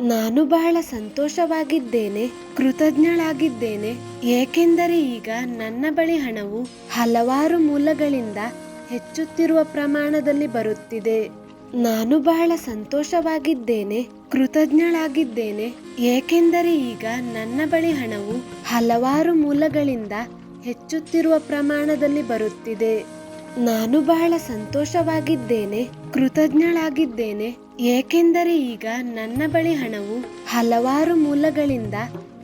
ನಾನು ಬಹಳ ಸಂತೋಷವಾಗಿದ್ದೇನೆ, ಕೃತಜ್ಞಳಾಗಿದ್ದೇನೆ. ಏಕೆಂದರೆ ಈಗ ನನ್ನ ಬಳಿ ಹಣವು ಹಲವಾರು ಮೂಲಗಳಿಂದ ಹೆಚ್ಚುತ್ತಿರುವ ಪ್ರಮಾಣದಲ್ಲಿ ಬರುತ್ತಿದೆ. ನಾನು ಬಹಳ ಸಂತೋಷವಾಗಿದ್ದೇನೆ, ಕೃತಜ್ಞಳಾಗಿದ್ದೇನೆ. ಏಕೆಂದರೆ ಈಗ ನನ್ನ ಬಳಿ ಹಣವು ಹಲವಾರು ಮೂಲಗಳಿಂದ ಹೆಚ್ಚುತ್ತಿರುವ ಪ್ರಮಾಣದಲ್ಲಿ ಬರುತ್ತಿದೆ. ನಾನು ಬಹಳ ಸಂತೋಷವಾಗಿದ್ದೇನೆ, ಕೃತಜ್ಞಳಾಗಿದ್ದೇನೆ. ಏಕೆಂದರೆ ಈಗ ನನ್ನ ಬಳಿ ಹಣವು ಹಲವಾರು ಮೂಲಗಳಿಂದ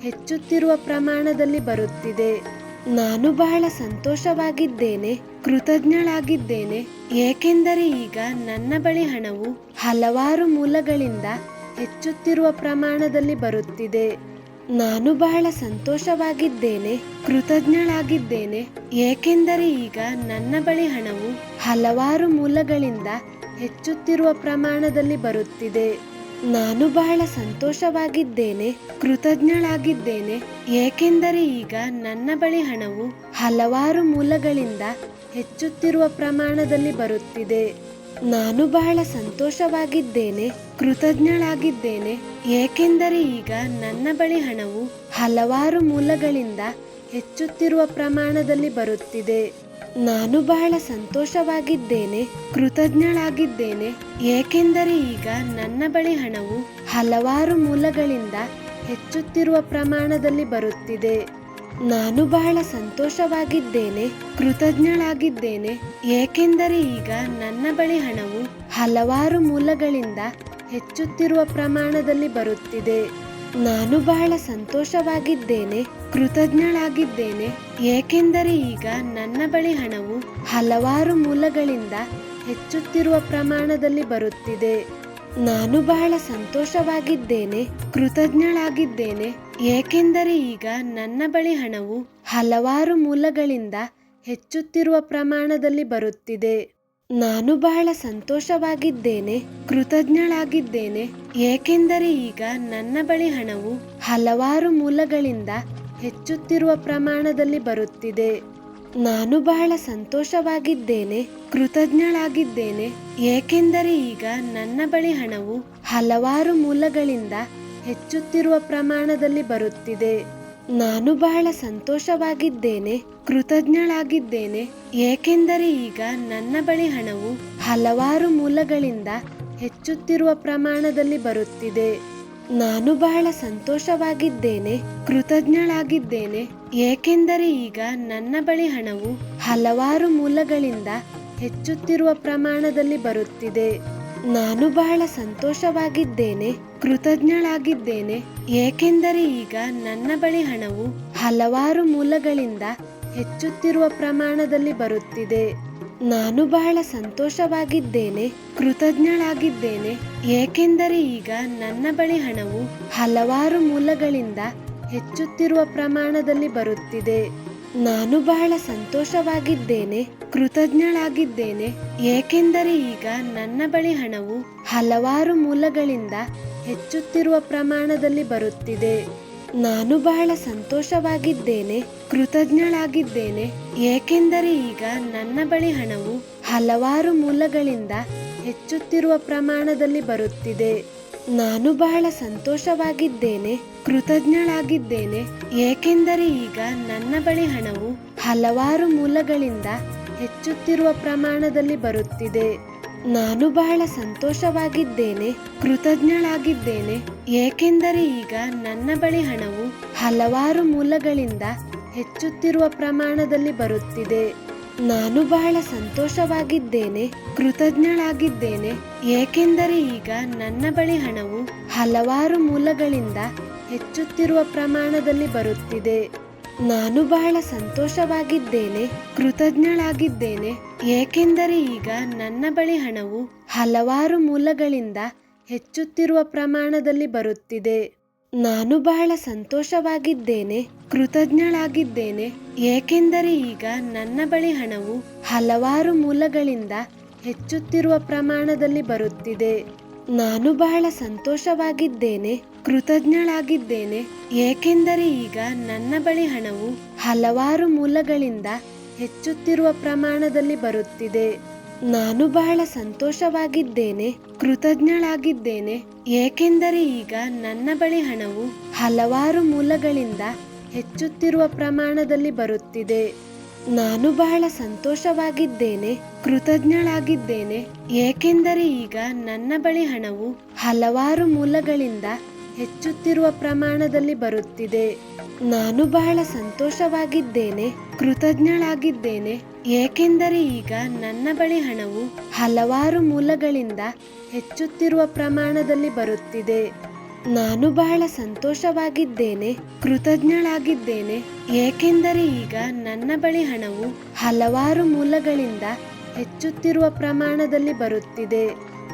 ಹೆಚ್ಚುತ್ತಿರುವ ಪ್ರಮಾಣದಲ್ಲಿ ಬರುತ್ತಿದೆ. ನಾನು ಬಹಳ ಸಂತೋಷವಾಗಿದ್ದೇನೆ, ಕೃತಜ್ಞಳಾಗಿದ್ದೇನೆ. ಏಕೆಂದರೆ ಈಗ ನನ್ನ ಬಳಿ ಹಣವು ಹಲವಾರು ಮೂಲಗಳಿಂದ ಹೆಚ್ಚುತ್ತಿರುವ ಪ್ರಮಾಣದಲ್ಲಿ ಬರುತ್ತಿದೆ. ನಾನು ಬಹಳ ಸಂತೋಷವಾಗಿದ್ದೇನೆ, ಕೃತಜ್ಞಳಾಗಿದ್ದೇನೆ. ಏಕೆಂದರೆ ಈಗ ನನ್ನ ಬಳಿ ಹಣವು ಹಲವಾರು ಮೂಲಗಳಿಂದ ಹೆಚ್ಚುತ್ತಿರುವ ಪ್ರಮಾಣದಲ್ಲಿ ಬರುತ್ತಿದೆ. ನಾನು ಬಹಳ ಸಂತೋಷವಾಗಿದ್ದೇನೆ, ಕೃತಜ್ಞಳಾಗಿದ್ದೇನೆ. ಏಕೆಂದರೆ ಈಗ ನನ್ನ ಬಳಿ ಹಣವು ಹಲವಾರು ಮೂಲಗಳಿಂದ ಹೆಚ್ಚುತ್ತಿರುವ ಪ್ರಮಾಣದಲ್ಲಿ ಬರುತ್ತಿದೆ. ನಾನು ಬಹಳ ಸಂತೋಷವಾಗಿದ್ದೇನೆ, ಕೃತಜ್ಞಳಾಗಿದ್ದೇನೆ. ಏಕೆಂದರೆ ಈಗ ನನ್ನ ಬಳಿ ಹಣವು ಹಲವಾರು ಮೂಲಗಳಿಂದ ಹೆಚ್ಚುತ್ತಿರುವ ಪ್ರಮಾಣದಲ್ಲಿ ಬರುತ್ತಿದೆ. ನಾನು ಬಹಳ ಸಂತೋಷವಾಗಿದ್ದೇನೆ, ಕೃತಜ್ಞಳಾಗಿದ್ದೇನೆ. ಏಕೆಂದರೆ ಈಗ ನನ್ನ ಬಳಿ ಹಣವು ಹಲವಾರು ಮೂಲಗಳಿಂದ ಹೆಚ್ಚುತ್ತಿರುವ ಪ್ರಮಾಣದಲ್ಲಿ ಬರುತ್ತಿದೆ. ನಾನು ಬಹಳ ಸಂತೋಷವಾಗಿದ್ದೇನೆ, ಕೃತಜ್ಞಳಾಗಿದ್ದೇನೆ. ಏಕೆಂದರೆ ಈಗ ನನ್ನ ಬಳಿ ಹಣವು ಹಲವಾರು ಮೂಲಗಳಿಂದ ಹೆಚ್ಚುತ್ತಿರುವ ಪ್ರಮಾಣದಲ್ಲಿ ಬರುತ್ತಿದೆ. ನಾನು ಬಹಳ ಸಂತೋಷವಾಗಿದ್ದೇನೆ, ಕೃತಜ್ಞಳಾಗಿದ್ದೇನೆ. ಏಕೆಂದರೆ ಈಗ ನನ್ನ ಬಳಿ ಹಣವು ಹಲವಾರು ಮೂಲಗಳಿಂದ ಹೆಚ್ಚುತ್ತಿರುವ ಪ್ರಮಾಣದಲ್ಲಿ ಬರುತ್ತಿದೆ. ನಾನು ಬಹಳ ಸಂತೋಷವಾಗಿದ್ದೇನೆ, ಕೃತಜ್ಞಳಾಗಿದ್ದೇನೆ. ಏಕೆಂದರೆ ಈಗ ನನ್ನ ಬಳಿ ಹಣವು ಹಲವಾರು ಮೂಲಗಳಿಂದ ಹೆಚ್ಚುತ್ತಿರುವ ಪ್ರಮಾಣದಲ್ಲಿ ಬರುತ್ತಿದೆ. ನಾನು ಬಹಳ ಸಂತೋಷವಾಗಿದ್ದೇನೆ, ಕೃತಜ್ಞಳಾಗಿದ್ದೇನೆ. ಏಕೆಂದರೆ ಈಗ ನನ್ನ ಬಳಿ ಹಣವು ಹಲವಾರು ಮೂಲಗಳಿಂದ ಹೆಚ್ಚುತ್ತಿರುವ ಪ್ರಮಾಣದಲ್ಲಿ ಬರುತ್ತಿದೆ. ನಾನು ಬಹಳ ಸಂತೋಷವಾಗಿದ್ದೇನೆ, ಕೃತಜ್ಞಳಾಗಿದ್ದೇನೆ. ಏಕೆಂದರೆ ಈಗ ನನ್ನ ಬಳಿ ಹಣವು ಹಲವಾರು ಮೂಲಗಳಿಂದ ಹೆಚ್ಚುತ್ತಿರುವ ಪ್ರಮಾಣದಲ್ಲಿ ಬರುತ್ತಿದೆ. ನಾನು ಬಹಳ ಸಂತೋಷವಾಗಿದ್ದೇನೆ, ಕೃತಜ್ಞಳಾಗಿದ್ದೇನೆ. ಏಕೆಂದರೆ ಈಗ ನನ್ನ ಬಳಿ ಹಣವು ಹಲವಾರು ಮೂಲಗಳಿಂದ ಹೆಚ್ಚುತ್ತಿರುವ ಪ್ರಮಾಣದಲ್ಲಿ ಬರುತ್ತಿದೆ. ನಾನು ಬಹಳ ಸಂತೋಷವಾಗಿದ್ದೇನೆ, ಕೃತಜ್ಞಳಾಗಿದ್ದೇನೆ. ಏಕೆಂದರೆ ಈಗ ನನ್ನ ಬಳಿ ಹಣವು ಹಲವಾರು ಮೂಲಗಳಿಂದ ಹೆಚ್ಚುತ್ತಿರುವ ಪ್ರಮಾಣದಲ್ಲಿ ಬರುತ್ತಿದೆ. ನಾನು ಬಹಳ ಸಂತೋಷವಾಗಿದ್ದೇನೆ, ಕೃತಜ್ಞಳಾಗಿದ್ದೇನೆ. ಏಕೆಂದರೆ ಈಗ ನನ್ನ ಬಳಿ ಹಣವು ಹಲವಾರು ಮೂಲಗಳಿಂದ ಹೆಚ್ಚುತ್ತಿರುವ ಪ್ರಮಾಣದಲ್ಲಿ ಬರುತ್ತಿದೆ. ನಾನು ಬಹಳ ಸಂತೋಷವಾಗಿದ್ದೇನೆ, ಕೃತಜ್ಞಳಾಗಿದ್ದೇನೆ. ಏಕೆಂದರೆ ಈಗ ನನ್ನ ಬಳಿ ಹಣವು ಹಲವಾರು ಮೂಲಗಳಿಂದ ಹೆಚ್ಚುತ್ತಿರುವ ಪ್ರಮಾಣದಲ್ಲಿ ಬರುತ್ತಿದೆ. ನಾನು ಬಹಳ ಸಂತೋಷವಾಗಿದ್ದೇನೆ, ಕೃತಜ್ಞಳಾಗಿದ್ದೇನೆ. ಏಕೆಂದರೆ ಈಗ ನನ್ನ ಬಳಿ ಹಣವು ಹಲವಾರು ಮೂಲಗಳಿಂದ ಹೆಚ್ಚುತ್ತಿರುವ ಪ್ರಮಾಣದಲ್ಲಿ ಬರುತ್ತಿದೆ. ನಾನು ಬಹಳ ಸಂತೋಷವಾಗಿದ್ದೇನೆ, ಕೃತಜ್ಞಳಾಗಿದ್ದೇನೆ. ಏಕೆಂದರೆ ಈಗ ನನ್ನ ಬಳಿ ಹಣವು ಹಲವಾರು ಮೂಲಗಳಿಂದ ಹೆಚ್ಚುತ್ತಿರುವ ಪ್ರಮಾಣದಲ್ಲಿ ಬರುತ್ತಿದೆ. ನಾನು ಬಹಳ ಸಂತೋಷವಾಗಿದ್ದೇನೆ, ಕೃತಜ್ಞಳಾಗಿದ್ದೇನೆ. ಏಕೆಂದರೆ ಈಗ ನನ್ನ ಬಳಿ ಹಣವು ಹಲವಾರು ಮೂಲಗಳಿಂದ ಹೆಚ್ಚುತ್ತಿರುವ ಪ್ರಮಾಣದಲ್ಲಿ ಬರುತ್ತಿದೆ. ನಾನು ಬಹಳ ಸಂತೋಷವಾಗಿದ್ದೇನೆ, ಕೃತಜ್ಞಳಾಗಿದ್ದೇನೆ. ಏಕೆಂದರೆ ಈಗ ನನ್ನ ಬಳಿ ಹಣವು ಹಲವಾರು ಮೂಲಗಳಿಂದ ಹೆಚ್ಚುತ್ತಿರುವ ಪ್ರಮಾಣದಲ್ಲಿ ಬರುತ್ತಿದೆ. ನಾನು ಬಹಳ ಸಂತೋಷವಾಗಿದ್ದೇನೆ, ಕೃತಜ್ಞಳಾಗಿದ್ದೇನೆ. ಏಕೆಂದರೆ ಈಗ ನನ್ನ ಬಳಿ ಹಣವು ಹಲವಾರು ಮೂಲಗಳಿಂದ ಹೆಚ್ಚುತ್ತಿರುವ ಪ್ರಮಾಣದಲ್ಲಿ ಬರುತ್ತಿದೆ. ನಾನು ಬಹಳ ಸಂತೋಷವಾಗಿದ್ದೇನೆ, ಕೃತಜ್ಞಳಾಗಿದ್ದೇನೆ. ಏಕೆಂದರೆ ಈಗ ನನ್ನ ಬಳಿ ಹಣವು ಹಲವಾರು ಮೂಲಗಳಿಂದ ಹೆಚ್ಚುತ್ತಿರುವ ಪ್ರಮಾಣದಲ್ಲಿ ಬರುತ್ತಿದೆ. ನಾನು ಬಹಳ ಸಂತೋಷವಾಗಿದ್ದೇನೆ, ಕೃತಜ್ಞಳಾಗಿದ್ದೇನೆ. ಏಕೆಂದರೆ ಈಗ ನನ್ನ ಬಳಿ ಹಣವು ಹಲವಾರು ಮೂಲಗಳಿಂದ ಹೆಚ್ಚುತ್ತಿರುವ ಪ್ರಮಾಣದಲ್ಲಿ ಬರುತ್ತಿದೆ. ನಾನು ಬಹಳ ಸಂತೋಷವಾಗಿದ್ದೇನೆ, ಕೃತಜ್ಞಳಾಗಿದ್ದೇನೆ. ಏಕೆಂದರೆ ಈಗ ನನ್ನ ಬಳಿ ಹಣವು ಹಲವಾರು ಮೂಲಗಳಿಂದ ಹೆಚ್ಚುತ್ತಿರುವ ಪ್ರಮಾಣದಲ್ಲಿ ಬರುತ್ತಿದೆ. ನಾನು ಬಹಳ ಸಂತೋಷವಾಗಿದ್ದೇನೆ, ಕೃತಜ್ಞಳಾಗಿದ್ದೇನೆ. ಏಕೆಂದರೆ ಈಗ ನನ್ನ ಬಳಿ ಹಣವು ಹಲವಾರು ಮೂಲಗಳಿಂದ ಹೆಚ್ಚುತ್ತಿರುವ ಪ್ರಮಾಣದಲ್ಲಿ ಬರುತ್ತಿದೆ. ನಾನು ಬಹಳ ಸಂತೋಷವಾಗಿದ್ದೇನೆ, ಕೃತಜ್ಞಳಾಗಿದ್ದೇನೆ. ಏಕೆಂದರೆ ಈಗ ನನ್ನ ಬಳಿ ಹಣವು ಹಲವಾರು ಮೂಲಗಳಿಂದ ಹೆಚ್ಚುತ್ತಿರುವ ಪ್ರಮಾಣದಲ್ಲಿ ಬರುತ್ತಿದೆ. ನಾನು ಬಹಳ ಸಂತೋಷವಾಗಿದ್ದೇನೆ, ಕೃತಜ್ಞಳಾಗಿದ್ದೇನೆ. ಏಕೆಂದರೆ ಈಗ ನನ್ನ ಬಳಿ ಹಣವು ಹಲವಾರು ಮೂಲಗಳಿಂದ ಹೆಚ್ಚುತ್ತಿರುವ ಪ್ರಮಾಣದಲ್ಲಿ ಬರುತ್ತಿದೆ. ನಾನು ಬಹಳ ಸಂತೋಷವಾಗಿದ್ದೇನೆ, ಕೃತಜ್ಞಳಾಗಿದ್ದೇನೆ. ಏಕೆಂದರೆ ಈಗ ನನ್ನ ಬಳಿ ಹಣವು ಹಲವಾರು ಮೂಲಗಳಿಂದ ಹೆಚ್ಚುತ್ತಿರುವ ಪ್ರಮಾಣದಲ್ಲಿ ಬರುತ್ತಿದೆ.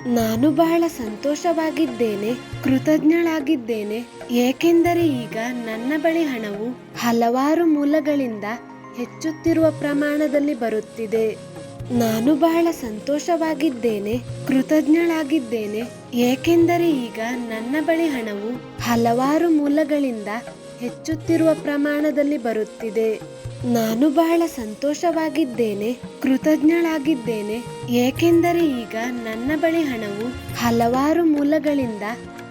ನಾನು ಬಹಳ ಸಂತೋಷವಾಗಿದ್ದೇನೆ, ಕೃತಜ್ಞಳಾಗಿದ್ದೇನೆ. ಏಕೆಂದರೆ ಈಗ ನನ್ನ ಬಳಿ ಹಣವು ಹಲವಾರು ಮೂಲಗಳಿಂದ ಹೆಚ್ಚುತ್ತಿರುವ ಪ್ರಮಾಣದಲ್ಲಿ ಬರುತ್ತಿದೆ. ನಾನು ಬಹಳ ಸಂತೋಷವಾಗಿದ್ದೇನೆ, ಕೃತಜ್ಞಳಾಗಿದ್ದೇನೆ. ಏಕೆಂದರೆ ಈಗ ನನ್ನ ಬಳಿ ಹಣವು ಹಲವಾರು ಮೂಲಗಳಿಂದ ಹೆಚ್ಚುತ್ತಿರುವ ಪ್ರಮಾಣದಲ್ಲಿ ಬರುತ್ತಿದೆ. ನಾನು ಬಹಳ ಸಂತೋಷವಾಗಿದ್ದೇನೆ, ಕೃತಜ್ಞಳಾಗಿದ್ದೇನೆ. ಏಕೆಂದರೆ ಈಗ ನನ್ನ ಬಳಿ ಹಣವು ಹಲವಾರು ಮೂಲಗಳಿಂದ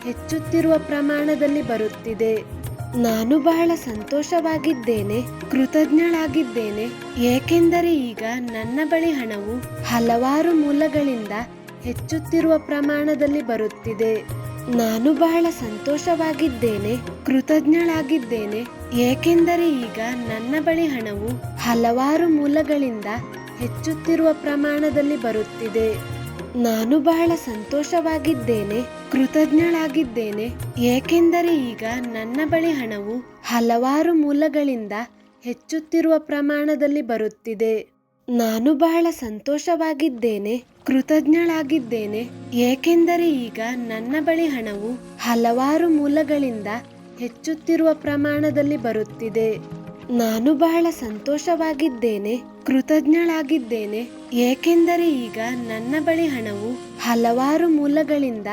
ಹೆಚ್ಚುತ್ತಿರುವ ಪ್ರಮಾಣದಲ್ಲಿ ಬರುತ್ತಿದೆ. ನಾನು ಬಹಳ ಸಂತೋಷವಾಗಿದ್ದೇನೆ, ಕೃತಜ್ಞಳಾಗಿದ್ದೇನೆ. ಏಕೆಂದರೆ ಈಗ ನನ್ನ ಬಳಿ ಹಣವು ಹಲವಾರು ಮೂಲಗಳಿಂದ ಹೆಚ್ಚುತ್ತಿರುವ ಪ್ರಮಾಣದಲ್ಲಿ ಬರುತ್ತಿದೆ. ನಾನು ಬಹಳ ಸಂತೋಷವಾಗಿದ್ದೇನೆ, ಕೃತಜ್ಞಳಾಗಿದ್ದೇನೆ. ಏಕೆಂದರೆ ಈಗ ನನ್ನ ಬಳಿ ಹಣವು ಹಲವಾರು ಮೂಲಗಳಿಂದ ಹೆಚ್ಚುತ್ತಿರುವ ಪ್ರಮಾಣದಲ್ಲಿ ಬರುತ್ತಿದೆ. ನಾನು ಬಹಳ ಸಂತೋಷವಾಗಿದ್ದೇನೆ ಕೃತಜ್ಞಳಾಗಿದ್ದೇನೆ. ಏಕೆಂದರೆ ಈಗ ನನ್ನ ಬಳಿ ಹಣವು ಹಲವಾರು ಮೂಲಗಳಿಂದ ಹೆಚ್ಚುತ್ತಿರುವ ಪ್ರಮಾಣದಲ್ಲಿ ಬರುತ್ತಿದೆ. ನಾನು ಬಹಳ ಸಂತೋಷವಾಗಿದ್ದೇನೆ, ಕೃತಜ್ಞಳಾಗಿದ್ದೇನೆ. ಏಕೆಂದರೆ ಈಗ ನನ್ನ ಬಳಿ ಹಣವು ಹಲವಾರು ಮೂಲಗಳಿಂದ ಹೆಚ್ಚುತ್ತಿರುವ ಪ್ರಮಾಣದಲ್ಲಿ ಬರುತ್ತಿದೆ. ನಾನು ಬಹಳ ಸಂತೋಷವಾಗಿದ್ದೇನೆ, ಕೃತಜ್ಞಳಾಗಿದ್ದೇನೆ. ಏಕೆಂದರೆ ಈಗ ನನ್ನ ಬಳಿ ಹಣವು ಹಲವಾರು ಮೂಲಗಳಿಂದ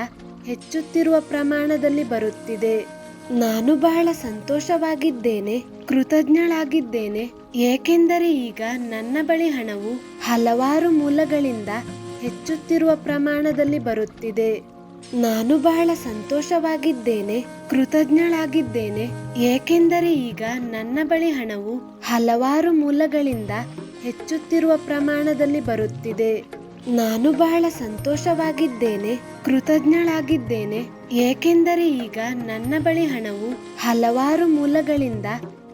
ಹೆಚ್ಚುತ್ತಿರುವ ಪ್ರಮಾಣದಲ್ಲಿ ಬರುತ್ತಿದೆ. ನಾನು ಬಹಳ ಸಂತೋಷವಾಗಿದ್ದೇನೆ, ಕೃತಜ್ಞಳಾಗಿದ್ದೇನೆ. ಏಕೆಂದರೆ ಈಗ ನನ್ನ ಬಳಿ ಹಣವು ಹಲವಾರು ಮೂಲಗಳಿಂದ ಹೆಚ್ಚುತ್ತಿರುವ ಪ್ರಮಾಣದಲ್ಲಿ ಬರುತ್ತಿದೆ. ನಾನು ಬಹಳ ಸಂತೋಷವಾಗಿದ್ದೇನೆ, ಕೃತಜ್ಞಳಾಗಿದ್ದೇನೆ. ಏಕೆಂದರೆ ಈಗ ನನ್ನ ಬಳಿ ಹಣವು ಹಲವಾರು ಮೂಲಗಳಿಂದ ಹೆಚ್ಚುತ್ತಿರುವ ಪ್ರಮಾಣದಲ್ಲಿ ಬರುತ್ತಿದೆ. ನಾನು ಬಹಳ ಸಂತೋಷವಾಗಿದ್ದೇನೆ, ಕೃತಜ್ಞಳಾಗಿದ್ದೇನೆ. ಏಕೆಂದರೆ ಈಗ ನನ್ನ ಬಳಿ ಹಣವು ಹಲವಾರು ಮೂಲಗಳಿಂದ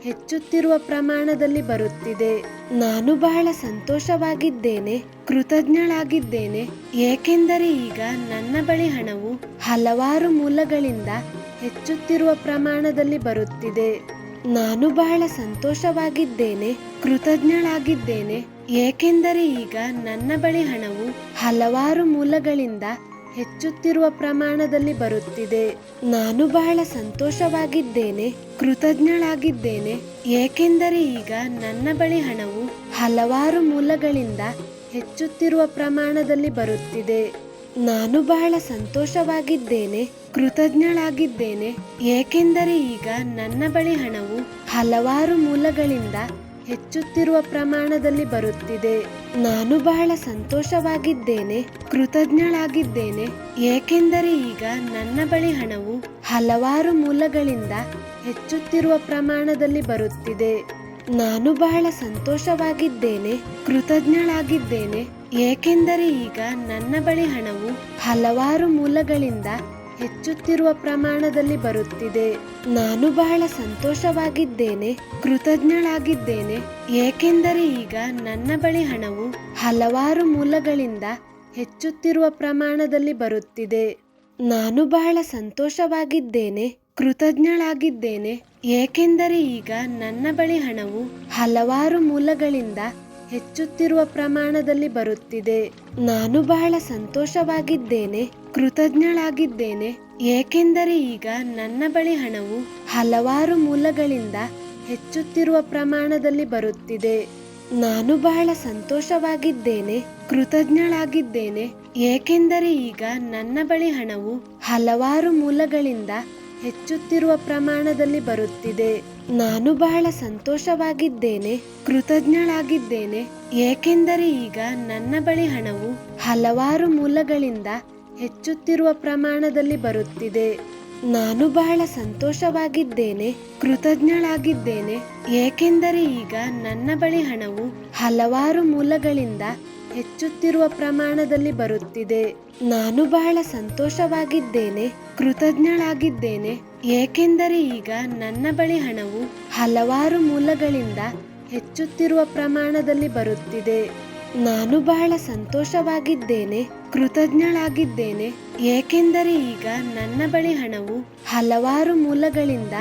ಹೆಚ್ಚುತ್ತಿರುವ ಪ್ರಮಾಣದಲ್ಲಿ ಬರುತ್ತಿದೆ. ನಾನು ಬಹಳ ಸಂತೋಷವಾಗಿದ್ದೇನೆ, ಕೃತಜ್ಞಳಾಗಿದ್ದೇನೆ. ಏಕೆಂದರೆ ಈಗ ನನ್ನ ಬಳಿ ಹಣವು ಹಲವಾರು ಮೂಲಗಳಿಂದ ಹೆಚ್ಚುತ್ತಿರುವ ಪ್ರಮಾಣದಲ್ಲಿ ಬರುತ್ತಿದೆ. ನಾನು ಬಹಳ ಸಂತೋಷವಾಗಿದ್ದೇನೆ, ಕೃತಜ್ಞಳಾಗಿದ್ದೇನೆ. ಏಕೆಂದರೆ ಈಗ ನನ್ನ ಬಳಿ ಹಣವು ಹಲವಾರು ಮೂಲಗಳಿಂದ ಹೆಚ್ಚುತ್ತಿರುವ ಪ್ರಮಾಣದಲ್ಲಿ ಬರುತ್ತಿದೆ. ನಾನು ಬಹಳ ಸಂತೋಷವಾಗಿದ್ದೇನೆ, ಕೃತಜ್ಞಳಾಗಿದ್ದೇನೆ. ಏಕೆಂದರೆ ಈಗ ನನ್ನ ಬಳಿ ಹಣವು ಹಲವಾರು ಮೂಲಗಳಿಂದ ಹೆಚ್ಚುತ್ತಿರುವ ಪ್ರಮಾಣದಲ್ಲಿ ಬರುತ್ತಿದೆ. ನಾನು ಬಹಳ ಸಂತೋಷವಾಗಿದ್ದೇನೆ, ಕೃತಜ್ಞಳಾಗಿದ್ದೇನೆ. ಏಕೆಂದರೆ ಈಗ ನನ್ನ ಬಳಿ ಹಣವು ಹಲವಾರು ಮೂಲಗಳಿಂದ ಹೆಚ್ಚುತ್ತಿರುವ ಪ್ರಮಾಣದಲ್ಲಿ ಬರುತ್ತಿದೆ. ನಾನು ಬಹಳ ಸಂತೋಷವಾಗಿದ್ದೇನೆ, ಕೃತಜ್ಞಳಾಗಿದ್ದೇನೆ. ಏಕೆಂದರೆ ಈಗ ನನ್ನ ಬಳಿ ಹಣವು ಹಲವಾರು ಮೂಲಗಳಿಂದ ಹೆಚ್ಚುತ್ತಿರುವ ಪ್ರಮಾಣದಲ್ಲಿ ಬರುತ್ತಿದೆ. ನಾನು ಬಹಳ ಸಂತೋಷವಾಗಿದ್ದೇನೆ, ಕೃತಜ್ಞಳಾಗಿದ್ದೇನೆ. ಏಕೆಂದರೆ ಈಗ ನನ್ನ ಬಳಿ ಹಣವು ಹಲವಾರು ಮೂಲಗಳಿಂದ ಹೆಚ್ಚುತ್ತಿರುವ ಪ್ರಮಾಣದಲ್ಲಿ ಬರುತ್ತಿದೆ. ನಾನು ಬಹಳ ಸಂತೋಷವಾಗಿದ್ದೇನೆ, ಕೃತಜ್ಞಳಾಗಿದ್ದೇನೆ. ಏಕೆಂದರೆ ಈಗ ನನ್ನ ಬಳಿ ಹಣವು ಹಲವಾರು ಮೂಲಗಳಿಂದ ಹೆಚ್ಚುತ್ತಿರುವ ಪ್ರಮಾಣದಲ್ಲಿ ಬರುತ್ತಿದೆ. ನಾನು ಬಹಳ ಸಂತೋಷವಾಗಿದ್ದೇನೆ, ಕೃತಜ್ಞಳಾಗಿದ್ದೇನೆ. ಏಕೆಂದರೆ ಈಗ ನನ್ನ ಬಳಿ ಹಣವು ಹಲವಾರು ಮೂಲಗಳಿಂದ ಹೆಚ್ಚುತ್ತಿರುವ ಪ್ರಮಾಣದಲ್ಲಿ ಬರುತ್ತಿದೆ. ನಾನು ಬಹಳ ಸಂತೋಷವಾಗಿದ್ದೇನೆ, ಕೃತಜ್ಞಳಾಗಿದ್ದೇನೆ. ಏಕೆಂದರೆ ಈಗ ನನ್ನ ಬಳಿ ಹಣವು ಹಲವಾರು ಮೂಲಗಳಿಂದ ಹೆಚ್ಚುತ್ತಿರುವ ಪ್ರಮಾಣದಲ್ಲಿ ಬರುತ್ತಿದೆ. ನಾನು ಬಹಳ ಸಂತೋಷವಾಗಿದ್ದೇನೆ, ಕೃತಜ್ಞಳಾಗಿದ್ದೇನೆ. ಏಕೆಂದರೆ ಈಗ ನನ್ನ ಬಳಿ ಹಣವು ಹಲವಾರು ಮೂಲಗಳಿಂದ ಹೆಚ್ಚುತ್ತಿರುವ ಪ್ರಮಾಣದಲ್ಲಿ ಬರುತ್ತಿದೆ. ನಾನು ಬಹಳ ಸಂತೋಷವಾಗಿದ್ದೇನೆ, ಕೃತಜ್ಞಳಾಗಿದ್ದೇನೆ. ಏಕೆಂದರೆ ಈಗ ನನ್ನ ಬಳಿ ಹಣವು ಹಲವಾರು ಮೂಲಗಳಿಂದ ಹೆಚ್ಚುತ್ತಿರುವ ಪ್ರಮಾಣದಲ್ಲಿ ಬರುತ್ತಿದೆ. ನಾನು ಬಹಳ ಸಂತೋಷವಾಗಿದ್ದೇನೆ, ಕೃತಜ್ಞಳಾಗಿದ್ದೇನೆ. ಏಕೆಂದರೆ ಈಗ ನನ್ನ ಬಳಿ ಹಣವು ಹಲವಾರು ಮೂಲಗಳಿಂದ ಹೆಚ್ಚುತ್ತಿರುವ ಪ್ರಮಾಣದಲ್ಲಿ ಬರುತ್ತಿದೆ. ನಾನು ಬಹಳ ಸಂತೋಷವಾಗಿದ್ದೇನೆ, ಕೃತಜ್ಞಳಾಗಿದ್ದೇನೆ. ಏಕೆಂದರೆ ಈಗ ನನ್ನ ಬಳಿ ಹಣವು ಹಲವಾರು ಮೂಲಗಳಿಂದ ಹೆಚ್ಚುತ್ತಿರುವ ಪ್ರಮಾಣದಲ್ಲಿ ಬರುತ್ತಿದೆ. ನಾನು ಬಹಳ ಸಂತೋಷವಾಗಿದ್ದೇನೆ, ಕೃತಜ್ಞಳಾಗಿದ್ದೇನೆ. ಏಕೆಂದರೆ ಈಗ ನನ್ನ ಬಳಿ ಹಣವು ಹಲವಾರು ಮೂಲಗಳಿಂದ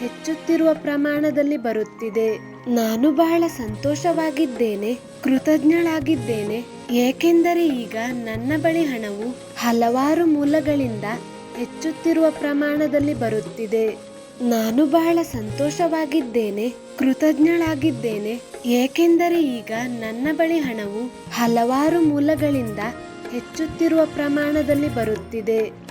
ಹೆಚ್ಚುತ್ತಿರುವ ಪ್ರಮಾಣದಲ್ಲಿ ಬರುತ್ತಿದೆ. ನಾನು ಬಹಳ ಸಂತೋಷವಾಗಿದ್ದೇನೆ, ಕೃತಜ್ಞಳಾಗಿದ್ದೇನೆ. ಏಕೆಂದರೆ ಈಗ ನನ್ನ ಬಳಿ ಹಣವು ಹಲವಾರು ಮೂಲಗಳಿಂದ ಹೆಚ್ಚುತ್ತಿರುವ ಪ್ರಮಾಣದಲ್ಲಿ ಬರುತ್ತಿದೆ. ನಾನು ಬಹಳ ಸಂತೋಷವಾಗಿದ್ದೇನೆ, ಕೃತಜ್ಞಳಾಗಿದ್ದೇನೆ. ಏಕೆಂದರೆ ಈಗ ನನ್ನ ಬಳಿ ಹಣವು ಹಲವಾರು ಮೂಲಗಳಿಂದ ಹೆಚ್ಚುತ್ತಿರುವ ಪ್ರಮಾಣದಲ್ಲಿ ಬರುತ್ತಿದೆ.